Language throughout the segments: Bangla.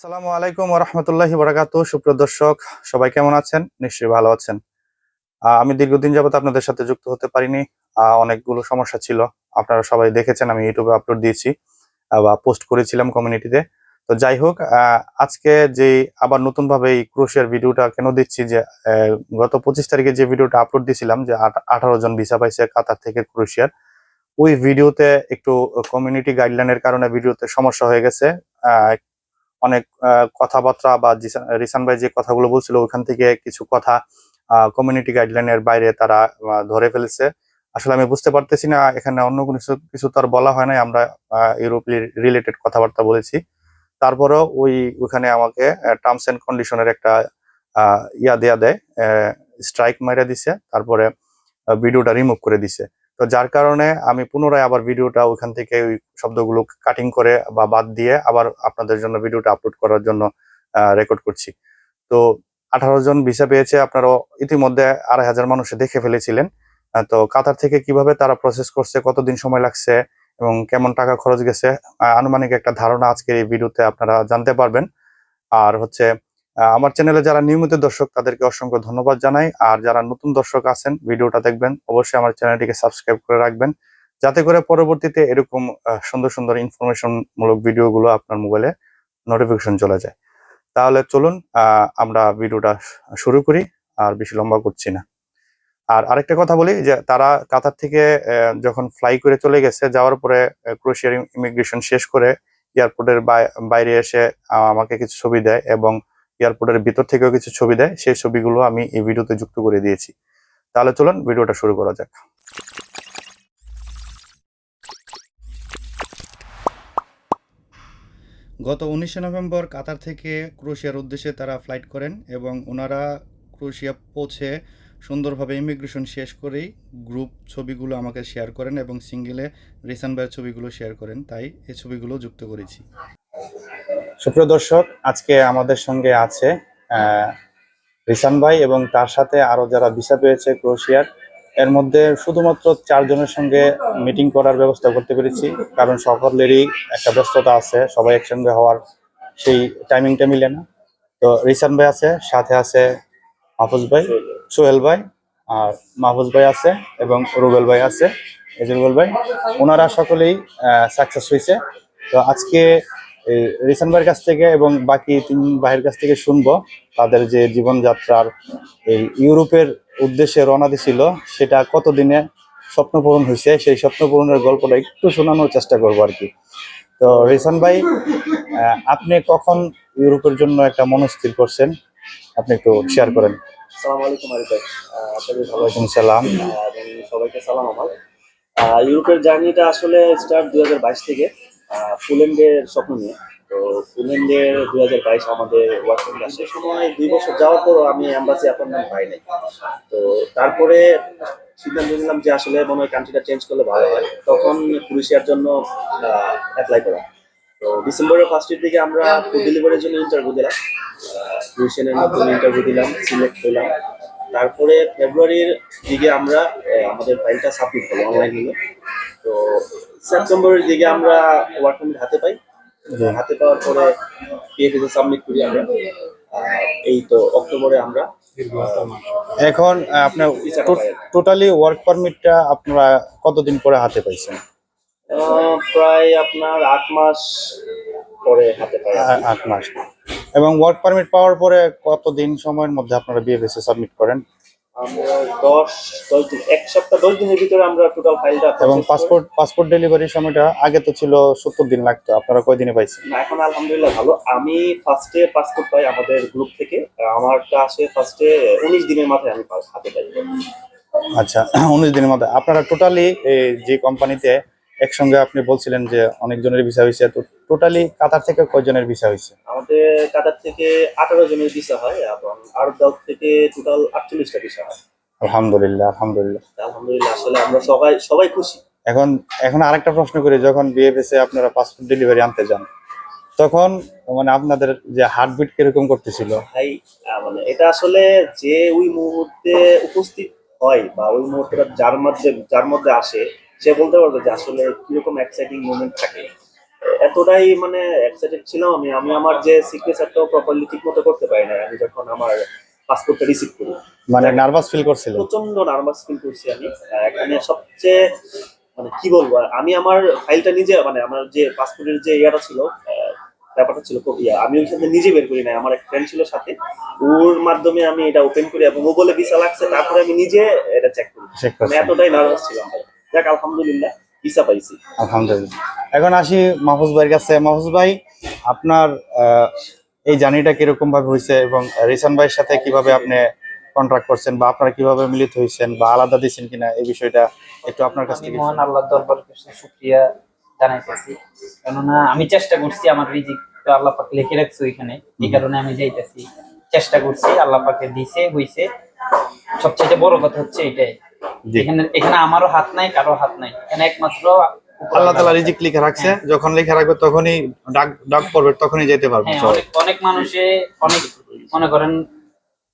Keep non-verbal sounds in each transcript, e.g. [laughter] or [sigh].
আসসালামু আলাইকুম রহমতুল্লাহি বরাকাত সুপ্রিয় দর্শক, সবাই কেমন আছেন? নিশ্চয়ই ভালো আছেন। আমি দীর্ঘদিন যাবত আপনাদের সাথে যুক্ত হতে পারিনি। অনেকগুলো সমস্যা ছিল। আপনারা সবাই দেখেছেন, আমি ইউটিউবে আপলোড দিয়েছি বা পোস্ট করেছিলাম কমিউনিটিতে। তো যাই হোক আজকে যে আবার নতুন ভাবে এই ক্রোশিয়ার ভিডিওটা কেন দিচ্ছি, যে গত পঁচিশ তারিখে যে ভিডিওটা আপলোড দিয়েছিলাম, যে আঠারো জন ভিসা পাইছে কাতার থেকে ক্রোশিয়ার, ওই ভিডিওতে একটু কমিউনিটি গাইডলাইনের কারণে ভিডিওতে সমস্যা হয়ে গেছে। অনেক কথাবার্তা বা রিসান ভাই যে কথাগুলো বলছিল ওখান থেকে কিছু কথা কমিউনিটি গাইডলাইনের বাইরে তারা ধরে ফেলেছে। আসলে আমি বুঝতে পারতেছি না, এখানে অন্য কোনো কিছু কিছু তো আর বলা হয় নাই, আমরা ইউরোপ রিলেটেড কথাবার্তা বলেছি। তারপরেও ওই, ওখানে আমাকে টার্মস এন্ড কন্ডিশনের একটা ইয়া দেয়া দেয় স্ট্রাইক মাইরা দিছে, তারপরে ভিডিওটা রিমুভ করে দিছে। তো যার কারণে আমি পুনরায় আবার ভিডিওটা ওখান থেকে ওই শব্দগুলো কাটিং করে বা বাদ দিয়ে আবার আপনাদের জন্য ভিডিওটা আপলোড করার জন্য রেকর্ড করছি। তো আঠারো জন ভিসা পেয়েছে আপনারা ইতিমধ্যে আড়াই হাজার মানুষে দেখে ফেলেছিলেন। তো কাতার থেকে কীভাবে তারা প্রসেস করছে, কতদিন সময় লাগছে এবং কেমন টাকা খরচ গেছে আনুমানিক একটা ধারণা আজকের এই ভিডিওতে আপনারা জানতে পারবেন। আর হচ্ছে আমার চ্যানেলে যারা নিয়মিত দর্শক তাদেরকে অসংখ্য ধন্যবাদ জানাই। আর যারা নতুন দর্শক আছেন ভিডিওটা দেখবেন। অবশ্যই আমার চ্যানেলটিকে সাবস্ক্রাইব করে রাখবেন। যাতে করে পরবর্তীতে এরকম সুন্দর সুন্দর ইনফরমেশন মূলক ভিডিওগুলো আপনার মোবাইলে নোটিফিকেশন চলে যায়। তাহলে চলুন আমরা ভিডিওটা শুরু করি আর বেশি লম্বা করছি না। আর আরেকটা কথা বলি যে তারা কাতার থেকে যখন ফ্লাই করে চলে গেছে যাওয়ার পরে আহ, ক্রোয়েশিয়ার ইমিগ্রেশন শেষ করে এয়ারপোর্টের বাইরে এসে আমাকে কিছু ছবি দেয় এবং এয়ারপোর্টের ভিতর থেকেও কিছু ছবি দেয়। সেই ছবিগুলো আমি এই ভিডিওতে যুক্ত করে দিয়েছি। তাহলে চলুন ভিডিওটা শুরু করা যাক। গত উনিশে নভেম্বর কাতার থেকে ক্রোয়েশিয়ার উদ্দেশ্যে তারা ফ্লাইট করেন এবং ওনারা ক্রোয়েশিয়া পৌঁছে সুন্দরভাবে ইমিগ্রেশন শেষ করেই গ্রুপ ছবিগুলো আমাকে শেয়ার করেন এবং সিঙ্গেলে রিসান ভাইয়ের ছবিগুলো শেয়ার করেন। তাই এই ছবিগুলো যুক্ত করেছি। সুপ্রিয় দর্শক, আজকে আমাদের সঙ্গে আছে রিসান ভাই এবং তার সাথে আরও যারা ভিসা পেয়েছে ক্রোশিয়ার, এর মধ্যে শুধুমাত্র চারজনের সঙ্গে মিটিং করার ব্যবস্থা করতে পেরেছি, কারণ সকলেরই একটা ব্যস্ততা আছে, সবাই একসঙ্গে হওয়ার সেই টাইমিংটা মিলে না। তো রিসান ভাই আছে, সাথে আছে মাহফুজ ভাই, সোহেল ভাই, আর মাহফুজ ভাই আছে এবং রুবেল ভাই আছে। এই যে রুবেল ভাই, ওনারা সকলেই সাকসেস হয়েছে। তো আজকে রিসান ভাইয়ের কাছ থেকে এবং বাকি তিন ভাইয়ের কাছ থেকে শুনব তাদের যে জীবনযাত্রার এই ইউরোপের উদ্দেশ্যে রওনা দিছিল সেটা কতদিনে স্বপ্ন পূরণ হয়েছে সেই স্বপ্ন পূরণের গল্পটা একটু শোনানোর চেষ্টা করব আর কি। তো রিসান ভাই আপনি কখন ইউরোপের জন্য একটা মনস্থির করছেন? আপনি একটু শেয়ার করেন। সালাম আলাইকুম আরিফ ভাই। আপনাদের ওয়ালাইকুম সালাম সবাইকে সালাম আমার। ইউরোপের জার্নিটা আসলে স্টার্ট দুই হাজার বাইশ থেকে। ফুলেন্ডের স্বপ্ন নিয়ে। তো ফুলেন্ডের দুই হাজার বাইশ আমাদের ওয়ার্কিং সে সময় দুই বছর যাওয়ার পরও আমি অ্যাম্বাসি অ্যাপয়েন্টমেন্ট পাই নাই। তো তারপরে সিদ্ধান্ত নিলাম যে আসলে মনে হয় কান্ট্রিটা চেঞ্জ করলে ভালো হয়। তখন ক্রুশিয়ার জন্য অ্যাপ্লাই করা। তো ডিসেম্বরের ফার্স্টের দিকে আমরা ফুড ডেলিভারির জন্য ইন্টারভিউ দিলাম। ক্রুশিয়ানের মাধ্যমে ইন্টারভিউ দিলাম সিলেক্ট হলাম তারপরে ফেব্রুয়ারির দিকে আমরা আমাদের ফাইলটা সাবমিট হলো অনলাইন হলো তো সেপ্টেম্বরের দিকে আমরা ওয়ার্ক পারমিট হাতে পাই। হাতে পাওয়ার পরে পিএফএসে সাবমিট করি আমরা। এই তো অক্টোবরে আমরা এখন আপনার টোটালি ওয়ার্ক পারমিটটা আপনারা কতদিন পরে হাতে পাইছেন? প্রায় আপনার আট মাস পরে হাতে পাই আট মাস। এবং ওয়ার্ক পারমিট পাওয়ার পরে কতদিন সময়ের মধ্যে আপনারা বিএফএস সাবমিট করেন? আমরা দশ দশ দিন এক সপ্তাহ দশ দিনের ভিতরে আমরা টোটাল ফাইলটা এবং পাসপোর্ট পাসপোর্ট ডেলিভারির সময়টা আগে তো ছিল সত্তর দিন লাগতো। আপনারা কয়দিনে পাইছেন? না এখন আলহামদুলিল্লাহ ভালো। আমি ফার্স্টে পাসপোর্ট পাই আমাদের গ্রুপ থেকে। আমারটা আসে ফার্স্টে উনিশ দিনের মাথায় আমি হাতে পাই। আচ্ছা উনিশ দিনের মাথায়। আপনারা টোটালি যে কোম্পানিতে একসঙ্গে আপনি বলছিলেন যে অনেকজনের ভিসা হয়েছে তো টোটালি কাতার থেকে কয়জনের ভিসা হয়েছে? আমাদের কাতার থেকে আঠারো জনের ভিসা হয় এবং আরব দাউদ থেকে টোটাল আটচল্লিশটা ভিসা হয়। আলহামদুলিল্লাহ আলহামদুলিল্লাহ। আলহামদুলিল্লাহ আসলে আমরা সবাই সবাই খুশি। এখন এখন আরেকটা প্রশ্ন করি যখন বিএফএস আপনারা পাসপোর্ট ডেলিভারি আনতে যান তখন মানে আপনাদের যে হার্টবিট কীরকম করতেছিল? ভাই মানে এটা আসলে যে ওই মুহূর্তে উপস্থিত হয় বা ওই মুহূর্তে যার মধ্যে যার মধ্যে আসে সে বলতে পারবে যে আসলে কীরকম এক্সাইটিং মুভমেন্ট থাকে। এতটাই মানে এক্সাইটেড ছিলাম আমি আমি আমার যে সিগনেচারটাও প্রপারলি ঠিক মতো করতে পারি না আমি যখন আমার পাসপোর্টটা রিসিভ করি। মানে নার্ভাস ফিল করছিলেন প্রচণ্ড নার্ভাস ফিল করছি আমি। এখানে সবচেয়ে মানে কি বলব আমি আমার ফাইলটা নিজে মানে আমার যে পাসপোর্টের যে ইয়াটা ছিল ব্যাপারটা ছিল খুব ইয়া। আমি ওইখানে নিজে বের করি নাই। আমার এক ফ্রেন্ড ছিল সাথে। ওর মাধ্যমে আমি এটা ওপেন করি এবং ও বলে ভিসা লাগছে তারপরে আমি নিজে এটা চেক করি। মানে এতটাই নার্ভাস ছিলাম। যাক আলহামদুলিল্লাহ ভিসা পাইছি। আলহামদুলিল্লাহ। এখন আসি মাহফুজ ভাইয়ের কাছে। মাহফুজ ভাই আপনার আহ, এই জার্নিটা কীরকম ভাবে হয়েছে এবং রিসান ভাইয়ের সাথে কীভাবে আপনি কন্ট্রাক্ট করছেন বা আপনারা কীভাবে মিলিত হয়েছেন বা আলাদা দিয়েছেন কিনা এই বিষয়টা একটু আপনার কাছ থেকে মহান আল্লাহর দরবার শুকরিয়া জানাইতেছি। কেননা আমি চেষ্টা করছি আমার রিজিক তো আল্লাহ পাক লিখে রাখছে ওইখানে। এই কারণে আমি যাইতেছি চেষ্টা করছি আল্লাহ পাকে দিছে হইছে। সবচেয়ে বড় কথা হচ্ছে এটাই। এখানে এখানে আমারও হাত নাই কারও হাত নাই। এখানে একমাত্র উপর আল্লাহ তালা রিজিক লিখে রাখছে যখন লিখে রাখবে তখনই ডাক ডাক পড়বে তখনই যেতে পারবে হ্যাঁ অনেক অনেক মানুষে অনেক মনে করেন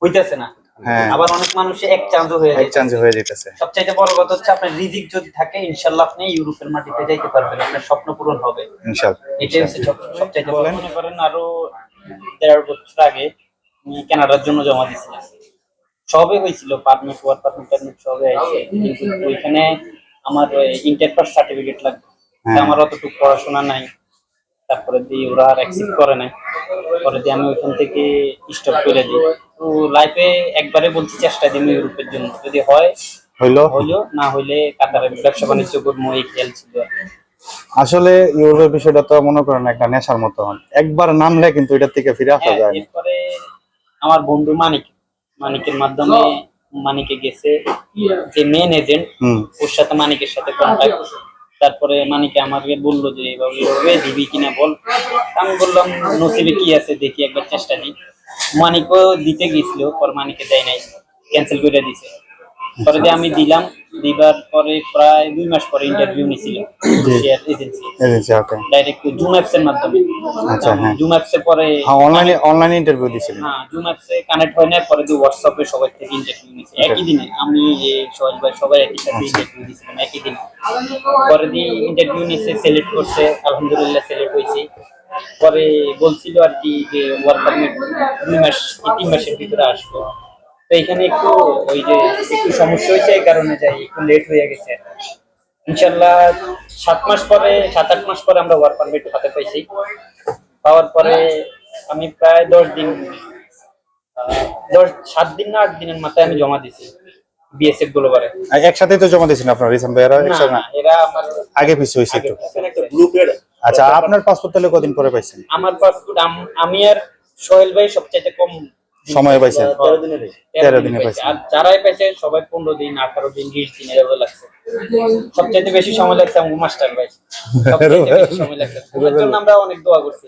হইতেছে না। হ্যাঁ। আবার অনেক মানুষে এক চান্সও হয়ে এক যায় চান্স হয়ে যেতেছে। সবচাইতে বড় কথা হচ্ছে আপনার রিজিক যদি থাকে ইনশাল্লাহ আপনি ইউরোপের মাটিতে যাইতে পারবেন আপনার স্বপ্ন পূরণ হবে। ইনশাল্লাহ এটাই হচ্ছে সবচাইতে বড়। মনে করেন আরও দেড় বছর আগে আমি কানাডার জন্য জমা দিয়েছিলাম। সবই হয়েছিল পারমিট ওয়ার্ক পারমিট টারমিট সবই আছে কিন্তু ওইখানে আমার ইন্টার পাস সার্টিফিকেট লাগবে। হ্যাঁ। আমার অতটুকু পড়াশোনা নাই। তারপরে দিয়ে ওরা আর অ্যাকসেপ্ট করে নাই। পরে দিয়ে আমি ওইখান থেকে স্টপ করে দিই। তো লাইফে একবারে বলছি চেষ্টা দিই ইউরোপের জন্য। যদি হয় হইল? হইল। না হইলে কাতারে ব্যবসা বাণিজ্য করব এই খেয়াল ছিল আসলে ইউরোপের বিষয়টা তো মনে করেন একটা নেশার মতো একবার নামলে কিন্তু এটার থেকে ফিরে আসা হ্যাঁ, যায় না। আমার বন্ধু মানিক মানিকের মাধ্যমে মানিকে গেছে যে মেন এজেন্ট ওর সাথে মানিকের সাথে কন্ট্যাক্ট তারপরে মানিকে আমাকে বলল যে এভাবে এভাবে দিবি কিনা বল? আমি বললাম নসিবে কি আছে দেখি একবার চেষ্টা নেই। মানিকও দিতে গেছিল পর মানিকে দেয় নাই ক্যান্সেল করে দিছে। পরে আমি দিলাম দিবার পরে প্রায় দুই মাস পরে ইন্টারভিউ নিছিল। Share agency agency okay direct Zoom apps এর মাধ্যমে। আচ্ছা, হ্যাঁ। জুম অ্যাপস এর পরে হ্যাঁ অনলাইনে অনলাইনে ইন্টারভিউ দিয়েছিলেন হ্যাঁ জুম অ্যাপসে কানেক্ট হয় না পরে দিয়ে হোয়াটসঅ্যাপে সবাই থেকে ইন্টারভিউ নিয়েছে একই দিনে আমি যে সোহেল ভাই সবাই একই সাথে ইন্টারভিউ দিয়েছিলাম একই দিন। পরে দিয়ে ইন্টারভিউ নিয়েছে সিলেক্ট করছে আলহামদুলিল্লাহ সিলেক্ট হয়েছি। পরে বলছিল আর কি যে ওয়ার্ক পারমিট দুই মাস তিন মাসের ভিতরে আসবে। তো এখানে একটু ওই যে একটু সমস্যা হয়েছে এই কারণে যাই একটু লেট হয়ে গেছে। ইনশাল্লাহ সাত মাস পরে সাত আট মাস পরে আমরা ওয়ার্ক পারমিট হাতে পাইছি। পাওয়ার পরে আমি প্রায় দশ দিন দশ সাত দিন না আট দিনের মাথায় আমি জমা দিছি বিএসএফ গ্লোবারে আর একসাথে তো জমা দিয়েছেন আপনার রিসেন্ট ভাইয়েরা? একসাথে না? না এরা আমার আগে পিছু একটু। আচ্ছা আপনার পাসপোর্ট তাহলে কদিন পরে পাইছেন? আমার পাসপোর্ট আমি আর সোহেল ভাই সবচাইতে কম সময় পাইছেন তেরো দিনে পাইছে। পাইছে। আর যারাই পাইছে সবাই পনেরো দিন আঠারো দিন বিশ দিন এভাবে লাগছে। সবচাইতে বেশি সময় লাগছে আমার মাস্টার ভাই। সময় লাগছে। জন্য আমরা অনেক দোয়া করছি।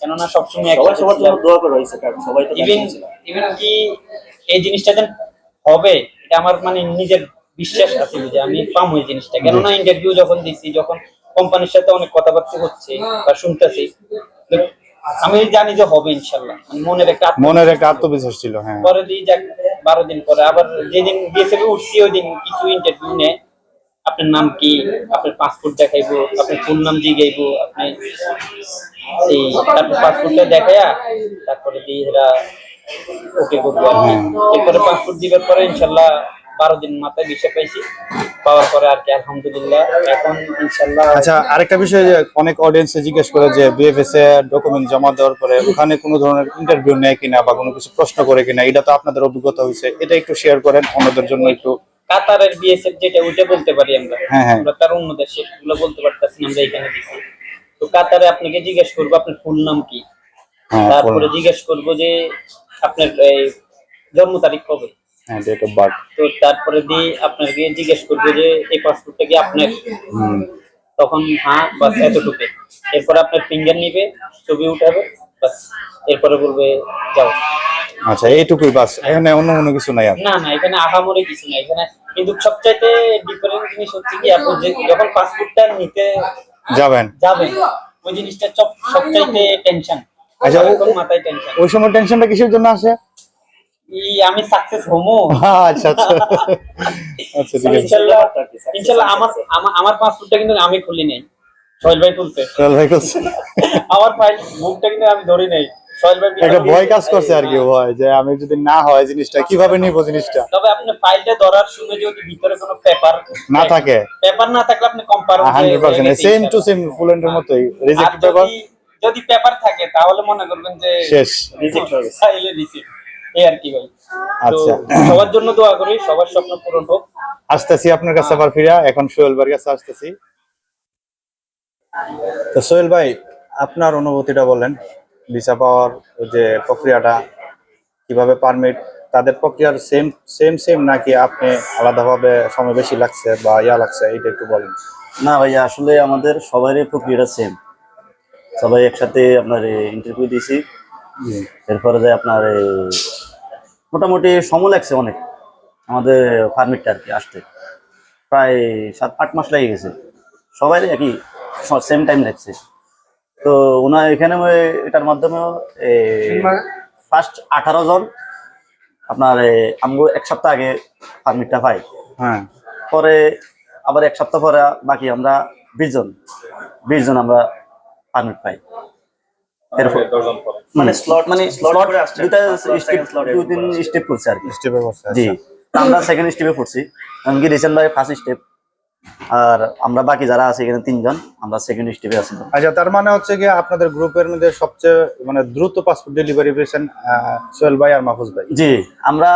কেননা সবসময় একসাথে সবার জন্য দোয়া করে হয়েছে কারণ সবাই তো ইভেন ইভেন কি এই জিনিসটা যেন হবে এটা আমার মানে নিজের বিশ্বাস আছে যে আমি পাম ওই জিনিসটা। কেননা ইন্টারভিউ যখন দিছি যখন কোম্পানির সাথে অনেক কথাবার্তা হচ্ছে বা শুনতেছি আমি জানি যে হবে ইনশাল্লাহ। মানে মনের একটা মনের একটা আত্মবিশ্বাস ছিল হ্যাঁ। পরে দিই যাক বারো দিন পরে। আবার যেদিন বিএসএফ উঠছি ওই দিন কিছু ইন্টারভিউ নেয় আপনার নাম কি? আপনার পাসপোর্ট দেখাইবো আপনার ফুল নাম জিগাইবো আপনি এই তারপর পাসপোর্টটা দেখাইয়া তারপরে দিয়ে এরা ওকে করব। আর কি এরপরে পাসপোর্ট দিবার পরে ইনশাল্লাহ বারো দিন মাথায় বিষয় পাইছি। পাওয়ার পরে আর কি আলহামদুলিল্লাহ। এখন ইনশাল্লাহ আচ্ছা আরেকটা বিষয় যে অনেক অডিয়েন্সে জিজ্ঞেস করে যে বিএফএস এ ডকুমেন্ট জমা দেওয়ার পরে ওখানে কোনো ধরনের ইন্টারভিউ নেয় কিনা বা কোনো কিছু প্রশ্ন করে কিনা এটা তো আপনাদের অভিজ্ঞতা হয়েছে। এটা একটু শেয়ার করেন অন্যদের জন্য একটু। কাতারের বিএসএফ যেটা ওইটা বলতে পারি আমরা। হ্যাঁ, হ্যাঁ। আমরা তার অন্য দেশে গুলো বলতে পারতেছি না আমরা এখানে দিছি। তো কাতারে আপনাকে জিজ্ঞেস করব আপনার ফুল নাম কি? হ্যাঁ তারপরে জিজ্ঞেস করব যে আপনার এই জন্ম তারিখ কবে? হ্যাঁ ডেট অফ বার্থ তো তারপরে দিয়ে আপনাকে জিজ্ঞেস করব যে এই পাসপোর্টটা কি আপনার? তখন হ্যাঁ বাস এতটুকু এরপরে আপনার ফিঙ্গার নিবে ছবি উঠাবে বাস। এরপরে বলবে যাও। আচ্ছা এইটুকুই বাস। এখানে অন্য কোনো কিছু নাই না না এখানে আহামরি কিছু না এখানে কিন্তু সবচাইতে ডিফারেন্ট জিনিস হচ্ছে কি আপনি যখন পাসপোর্টটা নিতে যাবেন। যাবেন ওই জিনিসটা সব- সবচাইতে টেনশন আচ্ছা, মাথায় টেনশন ওই সময় টেনশনটা কিসের জন্য আসে? আমি সাকসেস হমো? আচ্ছা আচ্ছা। [laughs] আচ্ছা ঠিক আছে। ব্যাপারটা আমার আমার পাসপোর্টটা কিন্তু আমি খুলি নাই। সোহেল ভাই তুলছে সোহেল ভাই করছে [laughs] আমার ফাইল বুকটা কিন্তু আমি ধরি নাই। একটা ভয় কাজ করছে আর কি ভয় যে আমি যদি না হয় জিনিসটা কীভাবে নিব জিনিসটা? তবে আপনি ফাইলটা ধরার সময় যদি ভিতরে কোনো পেপার না থাকে পেপার না থাকলে আপনি compare hundred percent same to same ফুলেন্টের মতোই রিজেক্ট পেপার যদি পেপার থাকে তাহলে মনে করবেন যে শেষ। রিজেক্ট হয়ে গেছে। এই আর কি ভাই। আচ্ছা। সবার জন্য দোয়া করি সবার স্বপ্ন পূরণ হোক। আসতেছি আপনার কাছে আবার ফিরা এখন সোহেল ভাইয়ের কাছে আসতেছি। তো সোহেল ভাই আপনার অনুভূতিটা বলেন ভিসা পাওয়ার যে প্রক্রিয়াটা কীভাবে পারমিট তাদের প্রক্রিয়ার সেম সেম সেম নাকি আপনি আলাদাভাবে সময় বেশি লাগছে বা ইয়া লাগছে এটা একটু বলেন। না ভাইয়া আসলে আমাদের সবারই প্রক্রিয়াটা সেম সবাই একসাথে আপনার ইন্টারভিউ দিয়েছি। এরপরে যে আপনার এই মোটামুটি সময় লাগছে অনেক। আমাদের ফার্মিটটা আর কি আসতে। প্রায় সাত আট মাস লেগে গেছে। সবাই একই সেম টাইম লাগছে। তো ওনার এখানে ওই- এটার মাধ্যমে ফার্স্ট আঠারো জন আপনার আমগো এক সপ্তাহ আগে পারমিটটা পাই হ্যাঁ। পরে আবার এক সপ্তাহ পরে বাকি আমরা বিশ জন বিশ জন আমরা পারমিট পাই। এরপর মানে slot- মানে করে আসছে। দুইটা স্টেপ দুই তিন স্টেপ করছে আর কি। স্টেপে বসে জি। আমরা সেকেন্ড স্টেপে পড়ছি। এমনকি রিসেন্ট ভাই ফার্স্ট স্টেপ আর আমরা বাকি যারা আছে এখানে তিনজন আমরা সেকেন্ড স্টেপে আছি। আচ্ছা তার মানে হচ্ছে কি আপনাদের গ্রুপের মধ্যে সবচেয়ে মানে দ্রুত পাসপোর্ট ডেলিভারি পেয়েছেন আহ, সোহেল ভাই আর মাহফুজ ভাই। জি আমরা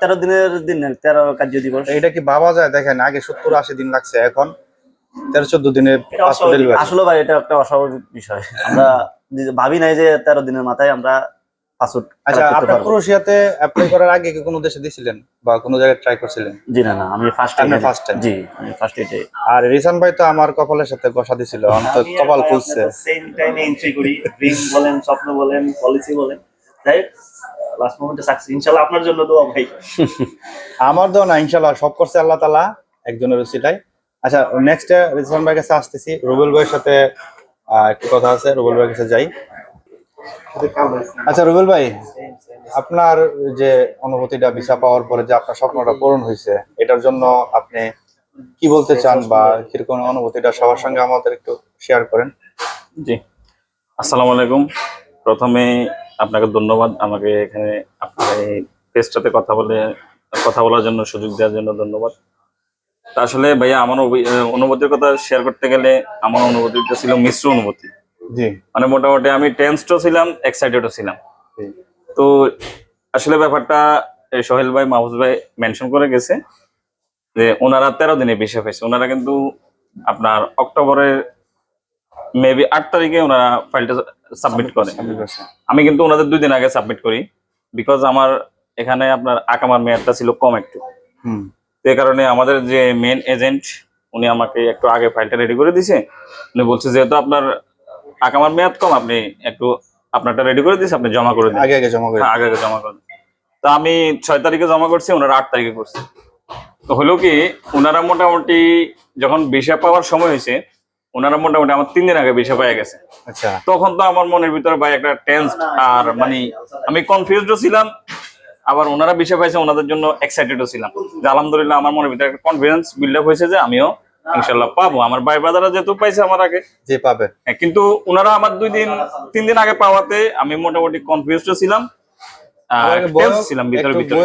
তেরো দিনের দিন তেরো কার্য দিবস। এটা কি ভাবা যায়? দেখেন আগে সত্তর আশি দিন লাগছে এখন তেরো চোদ্দ দিনে পাসপোর্ট আসলে ভাই এটা একটা অস্বাভাবিক বিষয়। আমরা ভাবি নাই যে তেরো দিনের মাথায় আমরা পাসপোর্ট আচ্ছা আপনার ক্রোশিয়াতে অ্যাপ্লাই করার আগে কি কোনো দেশে দিছিলেন বা কোনো জায়গায় ট্রাই করছিলেন? জি না না আমি ফার্স্ট আপনি first time? জি আমি ফার্স্ট এটে আর রিসান ভাই তো আমার কপালের সাথে গসা দিছিল অন্তত কপাল খুলছে। সেম টাইমে এন্ট্রি করি ড্রিম বলেন স্বপ্ন বলেন পলিসি বলেন। লাস্ট মোমেন্টে সাকসেস ইনশাআল্লাহ আপনার জন্য দোয়া ভাই। আমার তো না ইনশাল্লাহ সব করছে আল্লাহ তালা একজনের রসিলাই আচ্ছা নেক্সট রিসান ভাইয়ের কাছে আসতেছি রুবেল ভাইয়ের সাথে একটু কথা আছে, রুবেল ভাইয়ের কাছে যাই। আচ্ছা রুবেল ভাই, আপনার যে অনুভূতিটা ভিসা পাওয়ার পরে যে আপনার স্বপ্নটা পূরণ হয়েছে, এটার জন্য আপনি কি বলতে চান বা কীরকম অনুভূতিটা সবার সঙ্গে আমাদের একটু শেয়ার করেন? জি। আসসালামু আলাইকুম। প্রথমে আপনাকে ধন্যবাদ আমাকে এখানে আপনার এই পেজটাতে কথা বলে, কথা বলার জন্য সুযোগ দেওয়ার জন্য ধন্যবাদ। আসলে ভাইয়া আমার অনুভূতির কথা শেয়ার করতে গেলে আমার অনুভূতিটা ছিল মিশ্র অনুভূতি। মানে মোটামুটি আমি টেন্সডও ছিলাম এক্সাইটেডও ছিলাম। তো আসলে ব্যাপারটা এই সোহেল ভাই মাহফুজ ভাই মেনশন করে গেছে যে ওনারা তেরো দিনে বেশি হয়েছে ওনারা কিন্তু আপনার অক্টোবরের মেবি আট তারিখে ওনারা ফাইলটা সাবমিট করে আমি কিন্তু ওনাদের দুই দিন আগে সাবমিট করি বিকজ আমার এখানে আপনার আকামার মেয়াদটা ছিল কম একটু। হুম। তো এই কারণে আমাদের যে মেন এজেন্ট উনি আমাকে একটু আগে ফাইলটা রেডি করে দিয়েছে। উনি বলছে যেহেতু আপনার আকামার মেয়াদ কম আপনি একটু আপনারটা রেডি করে দিয়েছে আপনি জমা করে দিন। আগে আগে জমা করে হ্যাঁ, আগে আগে জমা করে দিন। তো আমি ছয় তারিখে জমা করছি ওনারা আট তারিখে করছে। তো হলো কি ওনারা মোটামুটি যখন ভিসা পাওয়ার সময় হয়েছে ওনারা মোটামুটি আমার তিন দিন আগে ভিসা পেয়ে গেছে। আচ্ছা। তখন তো আমার মনের ভিতরে ভাই একটা টেন্স আর মানে আমি কনফিউজডও ছিলাম আবার ওনারা বিষয় পাইছে ওনাদের জন্য এক্সাইটেডও ছিলাম। যে আলহামদুলিল্লাহ আমার মনের ভিতরে একটা কনফিডেন্স বিল্ড আপ হয়েছে যে আমিও ইনশাল্লাহ পাবো। আমার ভাই ব্রাদাররা যেহেতু পাইছে আমার আগে। যে পাবে। হ্যাঁ, কিন্তু ওনারা আমার দুই দিন তিন দিন আগে পাওয়াতে আমি মোটামুটি কনফিউজড ছিলাম। ভিতরে ভিতরে।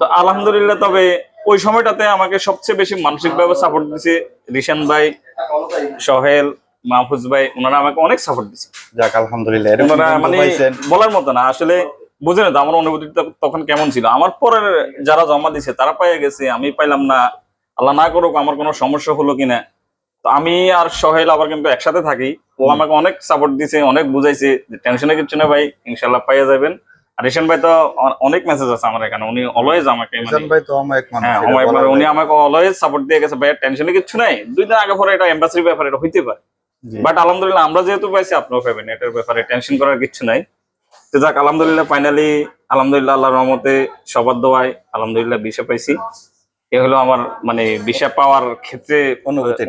তো আলহামদুলিল্লাহ তবে ওই সময়টাতে আমাকে সবচেয়ে বেশি মানসিকভাবে সাপোর্ট দিছে রিশান ভাই সোহেল মাহফুজ ভাই ওনারা আমাকে অনেক সাপোর্ট দিছে। যাক আলহামদুলিল্লাহ মানে বলার মতো না। আসলে বুঝে না তো আমার অনুভূতিটা তখন কেমন ছিল? আমার পরের যারা জমা দিছে তারা পাইয়া গেছে আমি পাইলাম না। আল্লাহ না করুক আমার কোনো সমস্যা হলো কিনা। তো আমি আর সোহেল আবার কিন্তু একসাথে থাকি। ও আমাকে অনেক সাপোর্ট দিছে অনেক বুঝাইছে টেনশনে কিচ্ছু না ভাই ইনশাল্লাহ পাইয়া যাবেন। আর রেশন ভাই তো অনেক মেসেজ আছে আমার এখানে উনি অলওয়েজ আমাকে মানে ভাই তো মানুষ হ্যাঁ বলার উনি আমাকে অলওয়েজ সাপোর্ট দিয়ে গেছে। ভাই টেনশনে কিচ্ছু নাই। দুই দিন আগে পরে এটা এম্বাসির ব্যাপারে এটা হইতে পারে। বাট আলহামদুলিল্লাহ আমরা যেহেতু পাইছি আপনিও পাবেন এটার ব্যাপারে টেনশন করার কিছু নাই। তো যাক আলহামদুলিল্লাহ ফাইনালি আলহামদুলিল্লাহ আল্লাহ রহমতে সবার দোয়ায় আলহামদুলিল্লাহ বিষয় পাইছি। এ হলো আমার মানে বিষয় পাওয়ার ক্ষেত্রে।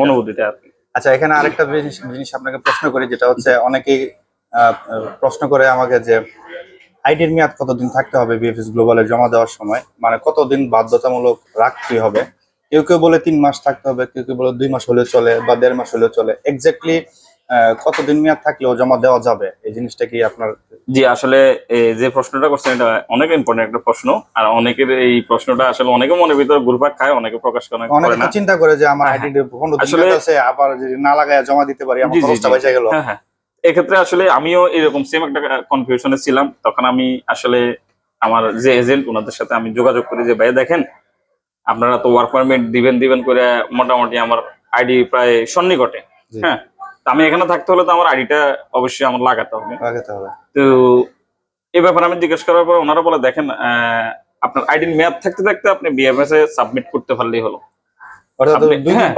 অনুভূতিটা। আর আচ্ছা এখানে আরেকটা জিনিস আপনাকে প্রশ্ন করি যেটা হচ্ছে অনেকেই প্রশ্ন করে আমাকে যে আইডির মেয়াদ কতদিন থাকতে হবে বিএফএস গ্লোবালে জমা দেওয়ার সময়? মানে কতদিন বাধ্যতামূলক রাখতে হবে? কেউ কেউ বলে তিন মাস থাকতে হবে কেউ কেউ বলে দুই মাস হলে চলে বা দেড় মাস হলে চলে। এক্স্যাক্টলি কতদিন মেয়াদ থাকলেও জমা দেওয়া যাবে? এই জিনিসটা কি আপনার জি আসলে এই যে প্রশ্নটা করছেন এটা অনেক ইম্পর্টেন্ট একটা প্রশ্ন। আর অনেকের এই প্রশ্নটা আসলে অনেকে মনের ভিতরে ঘুরপাক খায় অনেকে প্রকাশ করে অনেকে না। চিন্তা করে যে আমার হ্যাঁ, আইডি পনেরো দিন আসলে- মেয়াদ আছে আবার যদি না লাগায় জমা দিতে পারি আমার খরচটা বেঁচে গেল। হ্যাঁ হ্যাঁ। এক্ষেত্রে আসলে আমিও এরকম সেম একটা কনফিউশনে ছিলাম। তখন আমি আসলে আমার যে এজেন্ট ওনাদের সাথে আমি যোগাযোগ করি যে ভাই দেখেন আপনারা তো ওয়ার্ক পারমিট দিবেন দিবেন করে মোটামুটি আমার আইডি প্রায় সন্নিকটে। হ্যাঁ আমি এখানে থাকতে হলে তো আমার আইডিটা অবশ্যই আমার লাগাতে হবে। লাগাতে হবে। তো এই ব্যাপারে আমি জিজ্ঞেস করার পর ওনারা বলে দেখেন আপনার আইডির মেয়াদ থাকতে থাকতে আপনি বিএমএস এ সাবমিট করতে পারলেই হলো। হ্যাঁ।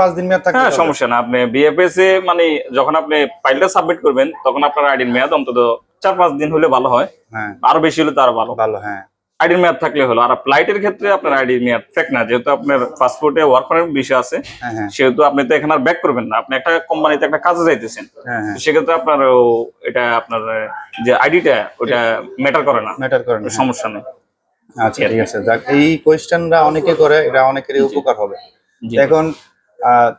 হ্যাঁ সমস্যা না। আপনি বিএফএস এ মানে যখন আপনি ফাইলটা সাবমিট করবেন তখন আপনার আইডির মেয়াদ অন্তত চার পাঁচ দিন হলে ভালো হয়। হ্যাঁ। আরও বেশি হলে তো আরও ভালো। ভালো হ্যাঁ। আইডির মেয়াদ থাকলে হলো। আর ফ্লাইটের ক্ষেত্রে আপনার আইডির মেয়াদ ফেক না যেহেতু আপনার পাসপোর্টে ওয়ার্ক পারমিট বিষয় আছে হ্যাঁ হ্যাঁ। সেহেতু আপনি তো এখানে আর ব্যাক করবেন না। আপনি একটা কোম্পানিতে একটা কাজে যাইতেছেন। হ্যাঁ সেক্ষেত্রে আপনার এটা আপনার যে আইডিটা ওটা ম্যাটার করে না। ম্যাটার করে না। সমস্যা নেই। আচ্ছা ঠিক আছে। যাক এই কোয়েশ্চেনটা অনেকে করে এটা অনেকেরই উপকার হবে। এখন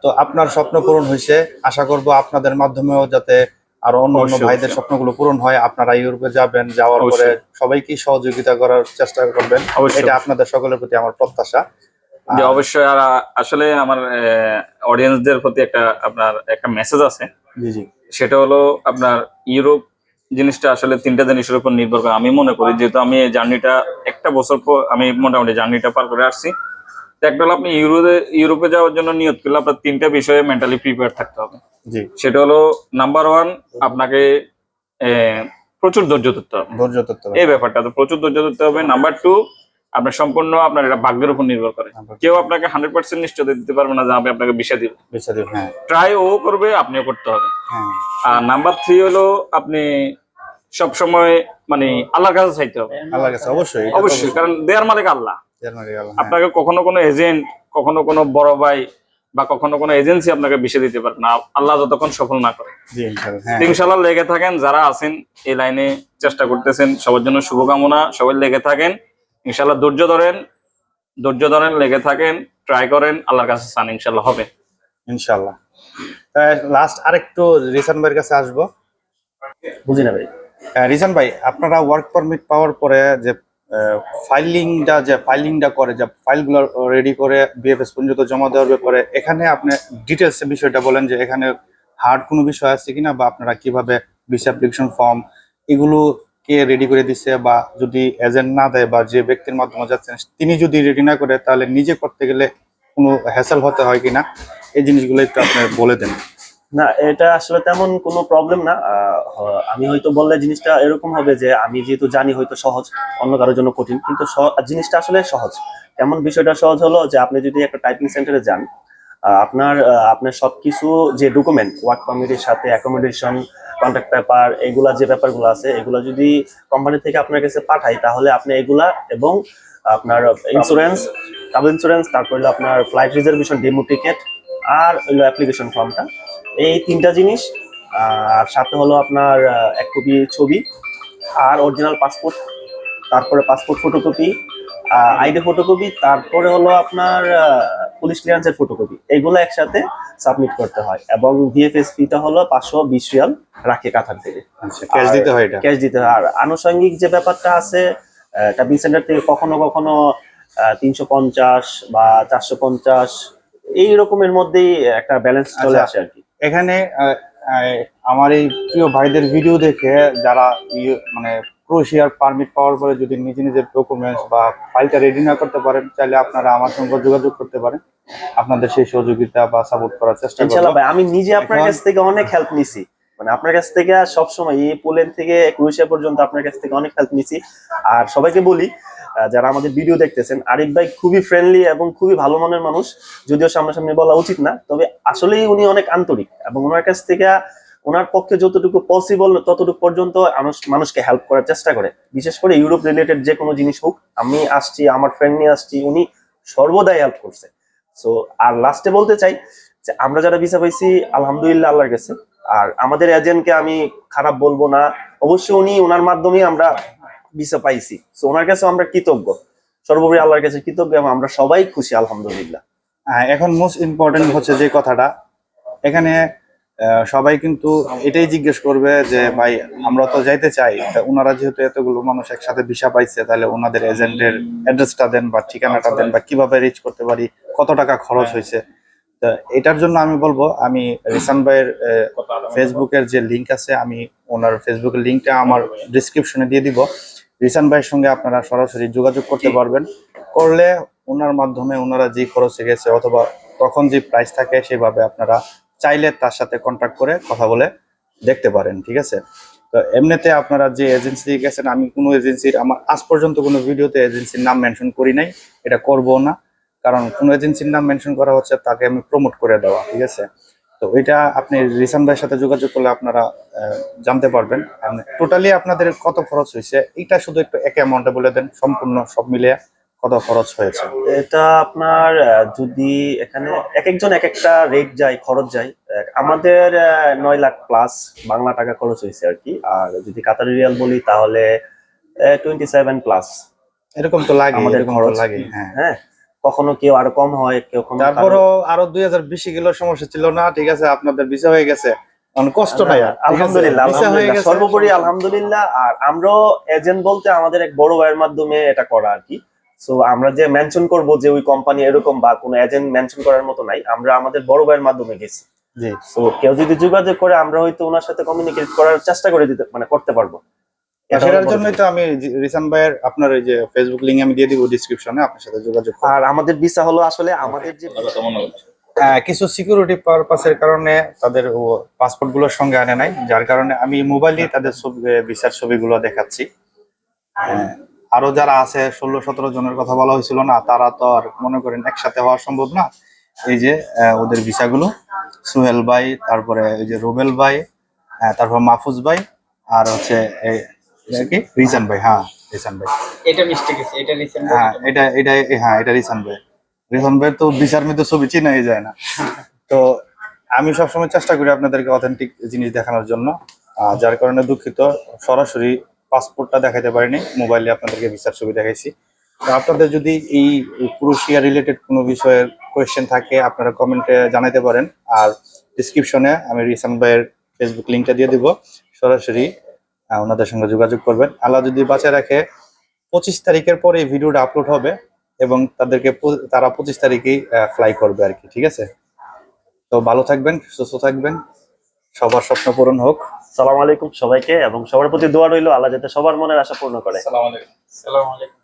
তো আপনার স্বপ্ন পূরণ হয়েছে আশা করব আপনাদের মাধ্যমেও যাতে আরও অন্য অন্য ভাইদের। স্বপ্নগুলো পূরণ হয় আপনারা ইউরোপে যাবেন যাওয়ার পরে। সবাইকে সহযোগিতা করার চেষ্টা করবেন। এটা আপনাদের সকলের প্রতি আমার প্রত্যাশা। যে অবশ্যই। আর আসলে আমার অডিয়েন্সদের প্রতি একটা আপনার একটা মেসেজ আছে। জি জি। সেটা হলো আপনার ইউরোপ জিনিসটা আসলে তিনটা জিনিসের উপর নির্ভর করে। আমি মনে করি যেহেতু আমি জার্নিটা একটা বছর পর আমি মোটামুটি জার্নিটা পার করে আসছি। হলো আপনি ইউরোপে ইউরোপে যাওয়ার জন্য নিয়োগ করলে আপনার তিনটা বিষয়ে মেন্টালি প্রিপেয়ার থাকতে হবে। জি। সেটা হলো নাম্বার ওয়ান আপনাকে প্রচুর ধৈর্য ধরতে হবে। ধৈর্য ধরতে হবে। এই ব্যাপারটা তো প্রচুর ধৈর্য ধরতে হবে। নাম্বার টু আপনার সম্পূর্ণ আপনার এটা ভাগ্যের উপর নির্ভর করে। কেউ আপনাকে হান্ড্রেড পার্সেন্ট নিশ্চয়তা দিতে পারবে না যে আমি আপনাকে বিষয় দিব। দিব হ্যাঁ। ট্রাই ও করবে আপনিও করতে হবে। হ্যাঁ। আর নাম্বার থ্রি হলো আপনি সব সময় মানে আল্লাহর কাছে চাইতে হবে। আল্লাহ কাছে অবশ্যই অবশ্যই। কারণ দেয়ার মালিক আল্লাহ। আপনাকে কখনো কোনো এজেন্ট কখনো কোনো বড় ভাই বা কখনো কোনো এজেন্সি আপনাকে বিষয় দিতে পারবে না। আল্লাহ যতক্ষণ সফল না করে। জি ইনশাআল্লাহ, হ্যাঁ। ইনশাল্লাহ লেগে থাকেন যারা আছেন এই লাইনে চেষ্টা করতেছেন সবার জন্য শুভকামনা সবাই লেগে থাকেন। ইনশাল্লাহ ধৈর্য ধরেন ধৈর্য ধরেন লেগে থাকেন ট্রাই করেন আল্লাহর কাছে চান ইনশাল্লাহ হবে। ইনশাল্লাহ লাস্ট আরেকটু রিসান ভাইয়ের কাছে আসব। বুঝি না ভাই। হ্যাঁ, রিজন ভাই আপনারা ওয়ার্ক পারমিট পাওয়ার পরে যে ফাইলিংটা যে ফাইলিংটা করে, যে ফাইলগুলো রেডি করে বিএফএস পর্যন্ত জমা দেওয়ার ব্যাপারে, এখানে আপনি ডিটেলস বিষয়টা বলেন যে এখানে হার্ড কোনো বিষয় আছে কিনা বা আপনারা কীভাবে ভিসা অ্যাপ্লিকেশন ফর্ম এগুলো কে রেডি করে দিচ্ছে বা যদি এজেন্ট না দেয় বা যে ব্যক্তির মাধ্যমে যাচ্ছেন, তিনি যদি রেডি না করে, তাহলে নিজে করতে গেলে কোনো হ্যাসেল হতে হয় কিনা? এই জিনিসগুলো একটু আপনি বলে দেন। না, এটা আসলে তেমন কোনো প্রবলেম না। আমি হয়তো বললে জিনিসটা এরকম হবে যে আমি যেহেতু জানি হয়তো সহজ, অন্য কারোর জন্য কঠিন, কিন্তু জিনিসটা আসলে সহজ। এমন বিষয়টা সহজ হলো যে আপনি যদি একটা টাইপিং সেন্টারে যান আপনার আপনার সবকিছু যে ডকুমেন্ট ওয়ার্ক পারমিটের সাথে অ্যাকোমোডেশন কন্ট্রাক্ট পেপার এগুলা যে ব্যাপারগুলো আছে, এগুলা যদি কোম্পানি থেকে আপনার কাছে পাঠাই তাহলে আপনি এগুলা এবং আপনার ইন্স্যুরেন্স ট্রাভেল ইন্স্যুরেন্স তারপর হলো আপনার ফ্লাইট রিজার্ভেশন ডেমো টিকেট আর অ্যাপ্লিকেশন ফর্মটা এই তিনটা জিনিস আর সাথে হলো আপনার এক কপি ছবি আর অরিজিনাল পাসপোর্ট তারপরে পাসপোর্ট ফটোকপি আইডি ফটোকপি তারপরে হলো আপনার পুলিশ ক্লিয়ারেন্সের ফটোকপি এগুলো একসাথে সাবমিট করতে হয় এবং ভিএফএস ফিটা হলো পাঁচশো বিশ রিয়াল রাখে কাতার থেকে। আচ্ছা ক্যাশ দিতে হয় এটা? ক্যাশ দিতে হয়। আর আনুষঙ্গিক যে ব্যাপারটা আছে টাইপিং সেন্টার থেকে কখনো কখনো তিনশো পঞ্চাশ বা চারশো পঞ্চাশ এই রকমের মধ্যেই একটা ব্যালেন্স চলে আচ্ছা। আসে আর কি। এখানে আমার এই প্রিয় ভাইদের ভিডিও দেখে যারা ইয়ে- মানে ক্রোশিয়ার পারমিট পাওয়ার পরে যদি নিজে নিজের ডকুমেন্টস বা ফাইলটা রেডি না করতে পারেন তাহলে আপনারা আমার সঙ্গে যোগাযোগ করতে পারেন। আপনাদের সেই সহযোগিতা বা সাপোর্ট করার চেষ্টা করব। ভাই আমি নিজে আপনার কাছ থেকে অনেক হেল্প নিছি। মানে আপনার কাছ থেকে সব সময় এই পোল্যান্ড থেকে ক্রোয়েশিয়া পর্যন্ত আপনার কাছ থেকে অনেক হেল্প নিছি। আর সবাইকে বলি যারা আমাদের ভিডিও দেখতেছেন, আরিফ ভাই খুবই ফ্রেন্ডলি এবং খুবই ভালো মনের মানুষ, যদিও সামনাসামনি বলা উচিত না, তবে আসলেই উনি অনেক আন্তরিক এবং ওনার কাছ থেকে ওনার পক্ষে যতটুকু পসিবল ততটুকু পর্যন্ত মানুষ- মানুষকে হেল্প করার চেষ্টা করে। বিশেষ করে ইউরোপ রিলেটেড যে কোনো জিনিস হোক, আমি আসছি, আমার ফ্রেন্ড নিয়ে আসছি, উনি সর্বদাই হেল্প করছে। সো আর লাস্টে বলতে চাই যে আমরা যারা ভিসা পাইছি, আলহামদুলিল্লাহ আল্লাহর কাছে, আর আমাদের এজেন্টকে আমি খারাপ বলব না, অবশ্যই উনি ওনার মাধ্যমে আমরা ভিসা পাইছি। সো ওনার কাছে আমরা কৃতজ্ঞ। সর্বোপরি আল্লাহর কাছে কৃতজ্ঞ এবং আমরা সবাই খুশি আলহামদুলিল্লাহ। হ্যাঁ, এখন মোস্ট ইম্পর্টেন্ট হচ্ছে যে কথাটা। এখানে আহ, সবাই কিন্তু এটাই জিজ্ঞেস করবে যে ভাই আমরা তো যাইতে চাই। তা ওনারা যেহেতু এতগুলো মানুষ একসাথে ভিসা পাইছে তাহলে ওনাদের এজেন্টের অ্যাড্রেসটা দেন বা ঠিকানাটা দেন বা কীভাবে রিচ করতে পারি কত টাকা খরচ হয়েছে। তা এটার জন্য আমি বলব আমি রিসান ভাইয়ের ফেসবুকের যে লিংক আছে আমি ওনার ফেসবুকের লিঙ্কটা আমার ডিসক্রিপশনে দিয়ে দিব। রিসান ভাইয়ের সঙ্গে আপনারা সরাসরি যোগাযোগ করতে পারবেন। করলে ওনার মাধ্যমে ওনারা যে খরচে গেছে অথবা তখন যে প্রাইস থাকে সেভাবে আপনারা চাইলে তার সাথে কন্ট্যাক্ট করে কথা বলে দেখতে পারেন ঠিক আছে? তো এমনিতে আপনারা যে এজেন্সি গেছেন আমি কোনো এজেন্সির আমার আজ পর্যন্ত কোনো ভিডিওতে এজেন্সির নাম মেনশন করি নাই এটা করব না। কারণ কোনো এজেন্সির নাম মেনশন করা হচ্ছে তাকে আমি প্রমোট করে দেওয়া ঠিক আছে? তো এটা আপনি রিসান ভাইয়ের সাথে যোগাযোগ করলে আপনারা জানতে পারবেন। টোটালি আপনাদের কত খরচ হয়েছে এটা শুধু একটু এক অ্যামাউন্টে বলে দেন সম্পূর্ণ সব মিলিয়ে কত খরচ হয়েছে? এটা আপনার যদি এখানে এক একজন এক একটা রেট যায় খরচ যায় আমাদের নয় লাখ প্লাস বাংলা টাকা খরচ হয়েছে আর কি। আর যদি কাতারি রিয়াল বলি তাহলে টোয়েন্টি সেভেন প্লাস এরকম তো লাগে আমাদের খরচ। লাগে হ্যাঁ। হ্যাঁ। কখনো কেউ আরও কম হয় কেউ তারপরও আরও দুই হাজার বিশ কিলো সমস্যা ছিল। না ঠিক আছে আপনাদের ভিসা হয়ে গেছে। কষ্ট নাই আর, ঠিক আছে? আলহামদুলিল্লাহ ভিসা আলহামদুলিল্লাহ গেছে, সর্বোপরি আলহামদুলিল্লাহ আর আমরাও এজেন্ট বলতে আমাদের এক বড় ভাইয়ের মাধ্যমে এটা করা আর কি। সো আমরা যে মেনশন করব যে ওই কোম্পানি এরকম বা কোনো এজেন্ট মেনশন করার মতো নাই আমরা আমাদের বড় ভাইয়ের মাধ্যমে গেছি। সো কেউ যদি যোগাযোগ করে আমরা হয়তো ওনার সাথে কমিউনিকেট করার চেষ্টা করে দিতে মানে করতে পারব। সেটার জন্যই তো আমি রিসান ভাইয়ের আপনার ওই যে ফেসবুক লিংক আমি দিয়ে দিব ডিসক্রিপশনে আপনার সাথে যোগাযোগ আর আমাদের ভিসা হলো আসলে আমাদের যে হ্যাঁ, কিছু সিকিউরিটি পারপাসের কারণে তাদের পাসপোর্টগুলোর সঙ্গে আনে নাই যার কারণে আমি মোবাইলে তাদের ছবি ভিসার ছবিগুলো দেখাচ্ছি। হ্যাঁ, আরও যারা আছে ষোলো সতেরো জনের কথা বলা হয়েছিল না তারা তো আর মনে করেন একসাথে হওয়া সম্ভব না। এই যে আহ, ওদের ভিসাগুলো সুহেল ভাই তারপরে এই যে রুবেল ভাই আহ, তারপর মাহফুজ ভাই আর হচ্ছে কি রিসান ভাই হ্যাঁ রিসান ভাই এটা মিস্টেক আছে এটা হ্যাঁ এটা এটা হ্যাঁ এটা রিসান ভাই রিসান ভাই তো বিচার মধ্যে ছবি চিনাই যায় না। তো আমি সবসময় চেষ্টা করি আপনাদেরকে অথেন্টিক জিনিস দেখানোর জন্য। যার কারণে দুঃখিত সরাসরি পাসপোর্টটা দেখাতে পারিনি মোবাইলে আপনাদেরকে ভিসার ছবি দেখাইছি। তো আপনাদের যদি এই ক্রুশিয়া রিলেটেড কোনো বিষয়ের কোয়েশ্চেন থাকে আপনারা কমেন্টে জানাতে পারেন। আর ডিসক্রিপশনে আমি রিসান ভাইয়ের ফেসবুক লিঙ্কটা দিয়ে দিব। সরাসরি ওনাদের সঙ্গে যোগাযোগ করবেন। আল্লাহ যদি বাঁচায় রাখে পঁচিশ তারিখের পরে এই ভিডিওটা আপলোড হবে এবং তাদেরকে তারা পঁচিশ তারিখেই ফ্লাই করবে আর কি ঠিক আছে? তো ভালো থাকবেন সুস্থ থাকবেন সবার স্বপ্ন পূরণ হোক। সালাম আলাইকুম সবাইকে এবং সবার প্রতি দোয়া রইল আল্লাহ যাতে সবার মনের আশা পূর্ণ করে। সালাম আলাইকুম।